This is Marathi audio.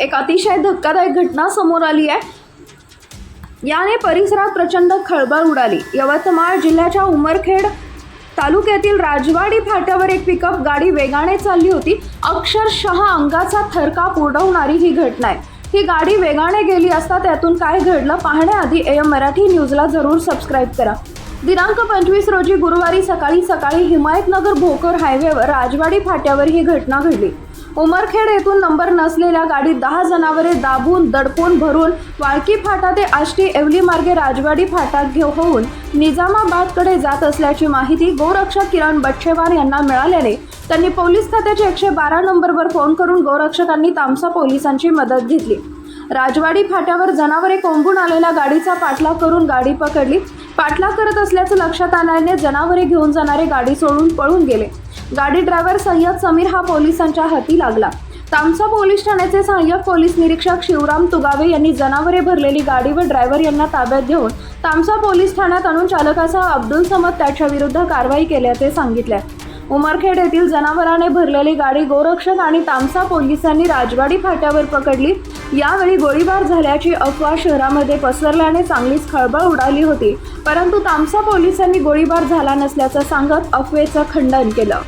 एक अतिशय धक्कादायक घटना समोर आली आहे. याने परिसरात प्रचंड खळबळ उडाली. यवतमाळ जिल्ह्याच्या उमरखेड तालुक्यातील राजवाडी फाट्यावर एक पिकअप गाडी वेगाने चालली होती. अक्षरशः अंगाचा थरकाप उडवणारी ही घटना आहे. ही गाडी वेगाने गेली असता त्यातून काय घडलं पाहण्याआधी एम मराठी न्यूजला जरूर सबस्क्राईब करा. दिनांक पंचवीस रोजी गुरुवारी सकाळी सकाळी हिमायतनगर भोकर हायवेवर राजवाडी फाट्यावर ही घटना घडली. उमरखेड येथून नंबर नसलेल्या गाडीत दहा जनावरे दाबून दडपून भरून वाळकी फाटा ते आष्टी एवली मार्गे राजवाडी फाटा घेऊ होऊन निजामाबादकडे जात असल्याची माहिती गोरक्षक किरण बच्छेवार यांना मिळाल्याने त्यांनी पोलीस खात्याच्या एकशे बारा नंबरवर फोन करून गोरक्षकांनी तामसा पोलिसांची मदत घेतली. राजवाडी फाट्यावर जनावरे कोंबून आलेल्या गाडीचा पाठलाग करून गाडी पकडली. पाठलाग करत असल्याचं लक्षात आल्याने जनावरे घेऊन जाणारे गाडी सोडून पळून गेले. गाडी ड्रायव्हर सय्यद समीर हा पोलिसांच्या हाती लागला. तामसा पोलीस ठाण्याचे सहाय्यक पोलीस निरीक्षक शिवराम तुगावे यांनी जनावरे भरलेली गाडी व ड्रायव्हर यांना ताब्यात घेऊन तामसा पोलीस ठाण्यात आणून चालकासह अब्दुल समद त्याच्या विरुद्ध कारवाई केल्याचे सांगितले. उमरखेड येथील जनावराने भरलेली गाडी गोरक्षक आणि तामसा पोलिसांनी राजवाडी फाट्यावर पकडली. यावेळी गोळीबार झाल्याची अफवा शहरामध्ये पसरल्याने चांगलीच खळबळ उडाली होती. परंतु तामसा पोलिसांनी गोळीबार झाला नसल्याचं सांगत अफवेचं खंडन केलं.